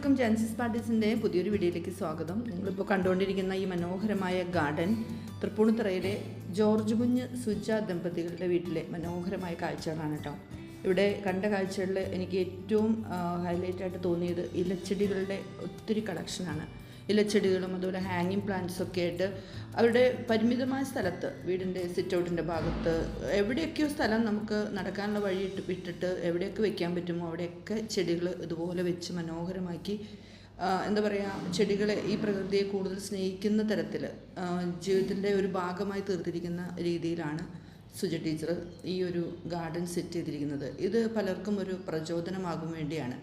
എല്ലാവർക്കും ജാൻസിസ് പാർട്ടീസിന്റെ പുതിയൊരു വീഡിയോയിലേക്ക് സ്വാഗതം. നിങ്ങളിപ്പോൾ കണ്ടുകൊണ്ടിരിക്കുന്ന ഈ മനോഹരമായ ഗാർഡൻ തൃപ്പൂണിത്തറയിലെ ജോർജ് കുഞ്ഞ് സുജ ദമ്പതികളുടെ വീട്ടിലെ മനോഹരമായ കാഴ്ചകളാണ് കേട്ടോ. ഇവിടെ കണ്ട കാഴ്ചകളിൽ എനിക്ക് ഏറ്റവും ഹൈലൈറ്റ് ആയിട്ട് തോന്നിയത് ഇലച്ചെടികളുടെ ഒത്തിരി കളക്ഷനാണ് ഇലച്ചെടികളും അതുപോലെ ഹാങ്ങിങ് പ്ലാന്റ്സും ഒക്കെ ആയിട്ട് അവരുടെ പരിമിതമായ സ്ഥലത്ത് വീടിന്റെ സിറ്റ് ഔട്ടിന്റെ ഭാഗത്ത് എവിടെയൊക്കെയോ സ്ഥലം നമുക്ക് നടക്കാനുള്ള വഴി ഇട്ട് വിട്ടിട്ട് എവിടെയൊക്കെ വെക്കാൻ പറ്റുമോ അവിടെയൊക്കെ ചെടികൾ ഇതുപോലെ വെച്ച് മനോഹരമാക്കി എന്താ പറയുക ചെടികളെ ഈ പ്രകൃതിയെ കൂടുതൽ സ്നേഹിക്കുന്ന തരത്തിൽ ജീവിതത്തിന്റെ ഒരു ഭാഗമായി തീർത്തിരിക്കുന്ന രീതിയിലാണ് സുജ ടീച്ചർ ഈ ഒരു ഗാർഡൻ സെറ്റ് ചെയ്തിരിക്കുന്നത്. ഇത് പലർക്കും ഒരു പ്രചോദനമാകും വേണ്ടിയാണ്.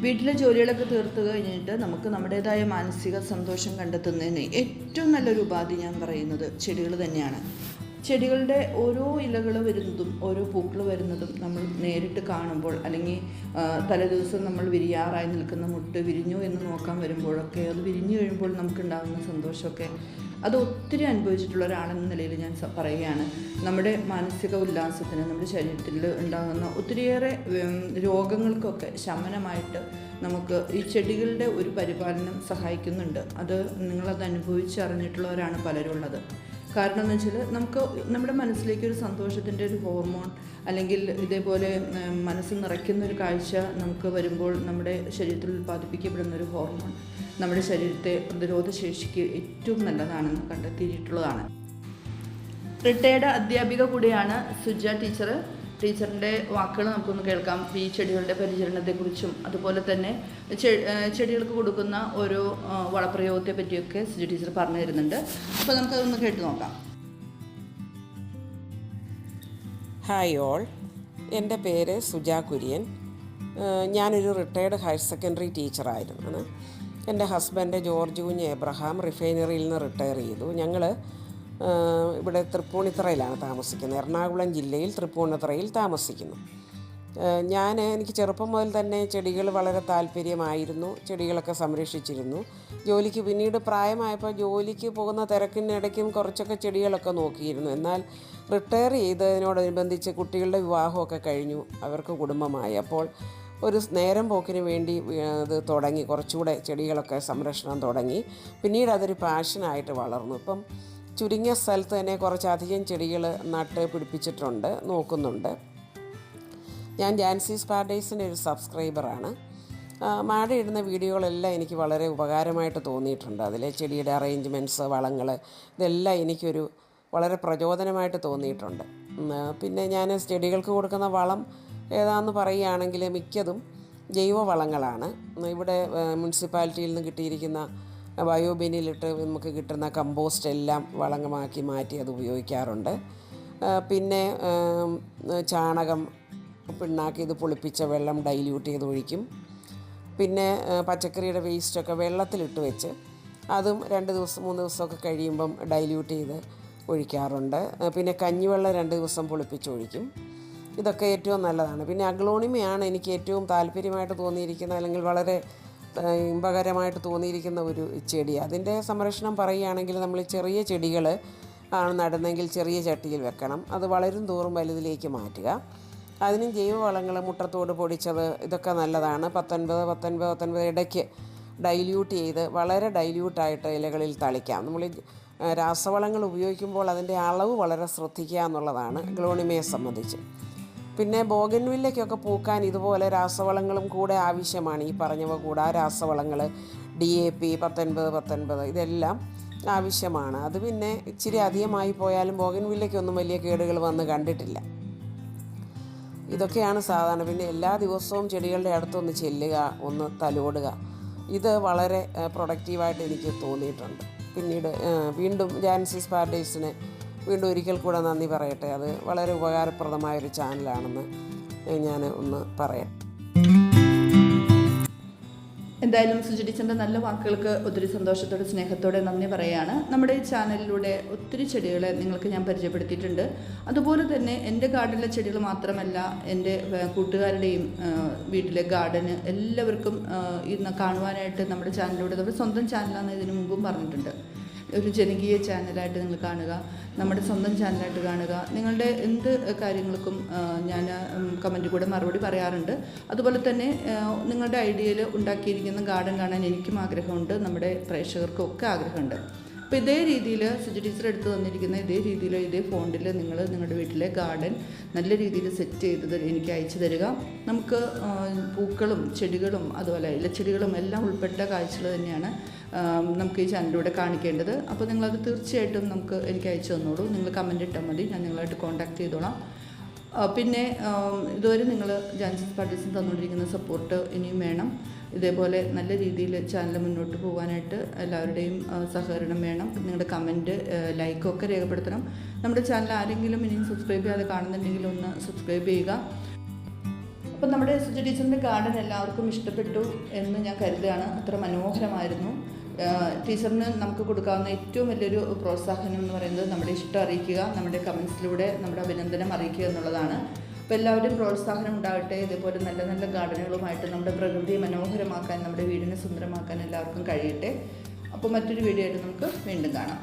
വീട്ടിലെ ജോലികളൊക്കെ തീർത്ത് കഴിഞ്ഞിട്ട് നമുക്ക് നമ്മുടേതായ മാനസിക സന്തോഷം കണ്ടെത്തുന്നതിന് ഏറ്റവും നല്ലൊരു ഉപാധി ഞാൻ പറയുന്നത് ചെടികൾ തന്നെയാണ്. ചെടികളുടെ ഓരോ ഇലകൾ വരുന്നതും ഓരോ പൂക്കൾ വരുന്നതും നമ്മൾ നേരിട്ട് കാണുമ്പോൾ അല്ലെങ്കിൽ തലേദിവസം നമ്മൾ വിരിയാറായി നിൽക്കുന്ന മുട്ട് വിരിഞ്ഞു എന്ന് നോക്കാൻ വരുമ്പോഴൊക്കെ അത് വിരിഞ്ഞു കഴിയുമ്പോൾ നമുക്കുണ്ടാകുന്ന സന്തോഷമൊക്കെ അത് ഒത്തിരി അനുഭവിച്ചിട്ടുള്ള ഒരാളെന്ന നിലയിൽ ഞാൻ പറയുകയാണ്. നമ്മുടെ മാനസിക ഉല്ലാസത്തിന് നമ്മുടെ ശരീരത്തിൽ ഉണ്ടാകുന്ന ഒത്തിരിയേറെ രോഗങ്ങൾക്കൊക്കെ ശമനമായിട്ട് നമുക്ക് ഈ ചെടികളുടെ ഒരു പരിപാലനം സഹായിക്കുന്നുണ്ട്. അത് നിങ്ങളത് അനുഭവിച്ചറിഞ്ഞിട്ടുള്ളവരാണ് പലരും ഉള്ളത് കാരണം എന്ന് വെച്ചാൽ നമുക്ക് നമ്മുടെ മനസ്സിലേക്ക് ഒരു സന്തോഷത്തിന്റെ ഒരു ഹോർമോൺ അല്ലെങ്കിൽ ഇതേപോലെ മനസ്സ് നിറയ്ക്കുന്ന ഒരു കാഴ്ച നമുക്ക് വരുമ്പോൾ നമ്മുടെ ശരീരത്തിൽ ഉൽപ്പാദിപ്പിക്കപ്പെടുന്ന ഒരു ഹോർമോൺ നമ്മുടെ ശരീരത്തെ പ്രതിരോധശേഷിക്ക് ഏറ്റവും നല്ലതാണെന്ന് കണ്ടെത്തിയിട്ടുള്ളതാണ്. റിട്ടയർഡ് അധ്യാപിക കൂടിയാണ് സുജ ടീച്ചർ ടീച്ചറിന്റെ വാക്കുകൾ നമുക്കൊന്ന് കേൾക്കാം. ഈ ചെടികളുടെ പരിചരണത്തെക്കുറിച്ചും അതുപോലെ തന്നെ ചെടികൾക്ക് കൊടുക്കുന്ന ഓരോ വളപ്രയോഗത്തെ പറ്റിയൊക്കെ സിജു ടീച്ചർ പറഞ്ഞു തരുന്നുണ്ട്. അപ്പോൾ നമുക്കതൊന്ന് കേട്ട് നോക്കാം. ഹായ് ഓൾ എന്റെ പേര് സുജാ കുര്യൻ. ഞാനൊരു റിട്ടയർഡ് ഹയർ സെക്കൻഡറി ടീച്ചറായിരുന്നു എന്റെ ഹസ്ബൻഡ് ജോർജ് കുഞ്ഞ് എബ്രഹാം റിഫൈനറിയിൽ നിന്ന് റിട്ടയർ ചെയ്തു. ഞങ്ങൾ ഇവിടെ തൃപ്പൂണിത്തറയിലാണ് താമസിക്കുന്നത്. എറണാകുളം ജില്ലയിൽ തൃപ്പൂണിത്തറയിൽ താമസിക്കുന്നു. ഞാൻ എനിക്ക് ചെറുപ്പം മുതൽ തന്നെ ചെടികൾ വളരെ താല്പര്യമായിരുന്നു. ചെടികളൊക്കെ സംരക്ഷിച്ചിരുന്നു. ജോലിക്ക് പിന്നീട് പ്രായമായപ്പോൾ ജോലിക്ക് പോകുന്ന തിരക്കിനിടയ്ക്കും കുറച്ചൊക്കെ ചെടികളൊക്കെ നോക്കിയിരുന്നു. എന്നാൽ റിട്ടയർ ചെയ്തതിനോടനുബന്ധിച്ച് കുട്ടികളുടെ വിവാഹമൊക്കെ കഴിഞ്ഞു. അവർക്ക് കുടുംബമായി. അപ്പോൾ ഒരു നേരം പോക്കിന് വേണ്ടി അത് തുടങ്ങി. കുറച്ചുകൂടെ ചെടികളൊക്കെ സംരക്ഷണം തുടങ്ങി. പിന്നീട് അതൊരു പാഷനായിട്ട് വളർന്നു. ഇപ്പം ചുരുങ്ങിയ സ്ഥലത്ത് തന്നെ കുറച്ചധികം ചെടികൾ നട്ട് പിടിപ്പിച്ചിട്ടുണ്ട് നോക്കുന്നുണ്ട്. ഞാൻ ജാൻസീസ് പാരഡൈസിന്റെ ഒരു സബ്സ്ക്രൈബറാണ്. മാഡ ഇടുന്ന വീഡിയോകളെല്ലാം എനിക്ക് വളരെ ഉപകാരമായിട്ട് തോന്നിയിട്ടുണ്ട്. അതിലെ ചെടിയുടെ അറേഞ്ച്മെന്റ്സ് വളങ്ങൾ ഇതെല്ലാം എനിക്കൊരു വളരെ പ്രചോദനമായിട്ട് തോന്നിയിട്ടുണ്ട്. പിന്നെ ഞാൻ ചെടികൾക്ക് കൊടുക്കുന്ന വളം ഏതാണെന്ന് പറയുകയാണെങ്കിൽ മിക്കതും ജൈവവളങ്ങളാണ് ഇവിടെ മുനിസിപ്പാലിറ്റിയിൽ നിന്ന് കിട്ടിയിരിക്കുന്ന ബയോബിനിലിട്ട് നമുക്ക് കിട്ടുന്ന കമ്പോസ്റ്റ് എല്ലാം വളങ്ങമാക്കി മാറ്റി അത് ഉപയോഗിക്കാറുണ്ട്. പിന്നെ ചാണകം പിണ്ണാക്കി ഇത് പൊളിപ്പിച്ച വെള്ളം ഡൈല്യൂട്ട് ചെയ്ത് ഒഴിക്കും. പിന്നെ പച്ചക്കറിയുടെ വേസ്റ്റൊക്കെ വെള്ളത്തിലിട്ട് വെച്ച് അതും രണ്ട് ദിവസം മൂന്ന് ദിവസമൊക്കെ കഴിയുമ്പം ഡൈല്യൂട്ട് ചെയ്ത് ഒഴിക്കാറുണ്ട്. പിന്നെ കഞ്ഞിവെള്ളം രണ്ട് ദിവസം പുളിപ്പിച്ച് ഒഴിക്കും. ഇതൊക്കെ ഏറ്റവും നല്ലതാണ്. പിന്നെ അഗ്ലോണിമയാണ് എനിക്ക് ഏറ്റവും താല്പര്യമായിട്ട് തോന്നിയിരിക്കുന്നത് അല്ലെങ്കിൽ വളരെ ഇമ്പകരമായിട്ട് തോന്നിയിരിക്കുന്ന ഒരു ചെടി. അതിന്റെ സംരക്ഷണം പറയുകയാണെങ്കിൽ നമ്മൾ ചെറിയ ചെടികൾ ആണ് നടുന്നെങ്കിൽ ചെറിയ ചട്ടിയിൽ വെക്കണം. അത് വളരും തോറും വലുതിലേക്ക് മാറ്റുക. അതിനും ജൈവവളങ്ങൾ മുട്ടത്തോട് പൊടിച്ചത് ഇതൊക്കെ നല്ലതാണ്. പത്തൊൻപത് പത്തൊൻപത് പത്തൊൻപത് ഇടയ്ക്ക് ഡൈല്യൂട്ട് ചെയ്ത് വളരെ ഡൈല്യൂട്ടായിട്ട് ഇലകളിൽ തളിക്കാം. നമ്മൾ രാസവളങ്ങൾ ഉപയോഗിക്കുമ്പോൾ അതിന്റെ അളവ് വളരെ ശ്രദ്ധിക്കുക എന്നുള്ളതാണ് ഗ്ലോണിമയെ സംബന്ധിച്ച്. പിന്നെ ബോഗൻവില്ലയ്ക്കൊക്കെ പൂക്കാൻ ഇതുപോലെ രാസവളങ്ങളും കൂടെ ആവശ്യമാണ്. ഈ പറഞ്ഞവ കൂടെ ആ രാസവളങ്ങൾ ഡി എ പി പത്തൊൻപത് പത്തൊൻപത് ഇതെല്ലാം ആവശ്യമാണ്. അത് പിന്നെ ഇച്ചിരി അധികമായി പോയാലും ബോഗൻവില്ലയ്ക്കൊന്നും വലിയ കേടുകൾ വന്ന് കണ്ടിട്ടില്ല. ഇതൊക്കെയാണ് സാധാരണ. പിന്നെ എല്ലാ ദിവസവും ചെടികളുടെ അടുത്തൊന്ന് ചെല്ലുക ഒന്ന് തലോടുക. ഇത് വളരെ പ്രൊഡക്റ്റീവായിട്ട് എനിക്ക് തോന്നിയിട്ടുണ്ട്. പിന്നീട് വീണ്ടും ജാൻസിസ് പാരഡൈസിന് വീണ്ടും ഒരിക്കൽ കൂടെ നന്ദി പറയട്ടെ. അത് വളരെ ഉപകാരപ്രദമായൊരു ചാനലാണെന്ന് ഞാൻ ഒന്ന് പറയാം. എന്തായാലും സുജി നല്ല വാക്കുകൾക്ക് ഒത്തിരി സന്തോഷത്തോടെ സ്നേഹത്തോടെ നന്ദി പറയുകയാണ് നമ്മുടെ ഈ ചാനലിലൂടെ ഒത്തിരി ചെടികളെ നിങ്ങൾക്ക് ഞാൻ പരിചയപ്പെടുത്തിയിട്ടുണ്ട്. അതുപോലെ തന്നെ എന്റെ ഗാർഡനിലെ ചെടികൾ മാത്രമല്ല എന്റെ കൂട്ടുകാരുടെയും വീട്ടിലെ ഗാർഡന് എല്ലാവർക്കും ഇന്ന് കാണുവാനായിട്ട് നമ്മുടെ ചാനലിലൂടെ നമ്മുടെ സ്വന്തം ചാനലാണെന്ന് ഇതിനു മുമ്പും പറഞ്ഞിട്ടുണ്ട്. ഒരു ജനകീയ ചാനലായിട്ട് നിങ്ങൾ കാണുക നമ്മുടെ സ്വന്തം ചാനലായിട്ട് കാണുക. നിങ്ങളുടെ എന്ത് കാര്യങ്ങൾക്കും ഞാൻ കമന്റ് കൂടെ മറുപടി പറയാറുണ്ട്. അതുപോലെ തന്നെ നിങ്ങളുടെ ഐഡിയയിൽ ഉണ്ടാക്കിയിരിക്കുന്ന ഗാർഡൻ കാണാൻ എനിക്കും ആഗ്രഹമുണ്ട്. നമ്മുടെ പ്രേക്ഷകർക്കും ഒക്കെ ആഗ്രഹമുണ്ട്. അപ്പോൾ ഇതേ രീതിയിൽ സുജി ടീച്ചർ എടുത്ത് തന്നിരിക്കുന്ന ഇതേ രീതിയിൽ ഇതേ ഫോണ്ടിൽ നിങ്ങൾ നിങ്ങളുടെ വീട്ടിലെ ഗാർഡൻ നല്ല രീതിയിൽ സെറ്റ് ചെയ്തത് എനിക്ക് അയച്ചു തരിക. നമുക്ക് പൂക്കളും ചെടികളും അതുപോലെ ഇലച്ചെടികളും എല്ലാം ഉൾപ്പെട്ട കാഴ്ചകൾ തന്നെയാണ് നമുക്ക് ഈ ചാനലിലൂടെ കാണിക്കേണ്ടത്. അപ്പോൾ നിങ്ങളത് തീർച്ചയായിട്ടും നമുക്ക് എനിക്ക് അയച്ചു തന്നോളൂ. നിങ്ങൾ കമന്റ് ഇട്ടാൽ മതി. ഞാൻ നിങ്ങളായിട്ട് കോൺടാക്ട് ചെയ്തോളാം. പിന്നെ ഇതുവരെ നിങ്ങൾ ജാൻസിസ് പാർട്ടീസിന് തന്നുകൊണ്ടിരിക്കുന്ന സപ്പോർട്ട് ഇനിയും വേണം. ഇതേപോലെ നല്ല രീതിയിൽ ചാനൽ മുന്നോട്ട് പോകാനായിട്ട് എല്ലാവരുടെയും സഹകരണം വേണം. നിങ്ങളുടെ കമന്റ് ലൈക്കൊക്കെ രേഖപ്പെടുത്തണം. നമ്മുടെ ചാനൽ ആരെങ്കിലും ഇനിയും സബ്സ്ക്രൈബ് ചെയ്യാതെ കാണുന്നുണ്ടെങ്കിൽ ഒന്ന് സബ്സ്ക്രൈബ് ചെയ്യുക. അപ്പം നമ്മുടെ സുജി ടീച്ചറിന്റെ ഗാർഡൻ എല്ലാവർക്കും ഇഷ്ടപ്പെട്ടു എന്ന് ഞാൻ കരുതുകയാണ്. അത്ര മനോഹരമായിരുന്നു. ടീച്ചറിന് നമുക്ക് കൊടുക്കാവുന്ന ഏറ്റവും വലിയൊരു പ്രോത്സാഹനം എന്ന് പറയുന്നത് നമ്മുടെ ഇഷ്ടം അറിയിക്കുക നമ്മുടെ കമൻസിലൂടെ നമ്മുടെ അഭിനന്ദനം അറിയിക്കുക എന്നുള്ളതാണ്. അപ്പോൾ എല്ലാവരും പ്രോത്സാഹനം ഉണ്ടാകട്ടെ ഇതേപോലെ നല്ല നല്ല ഗാർഡനുകളുമായിട്ട് നമ്മുടെ പ്രകൃതിയെ മനോഹരമാക്കാൻ നമ്മുടെ വീടിനെ സുന്ദരമാക്കാൻ എല്ലാവർക്കും കഴിയട്ടെ. അപ്പോൾ മറ്റൊരു വീഡിയോ ആയിട്ട് നമുക്ക് വീണ്ടും കാണാം.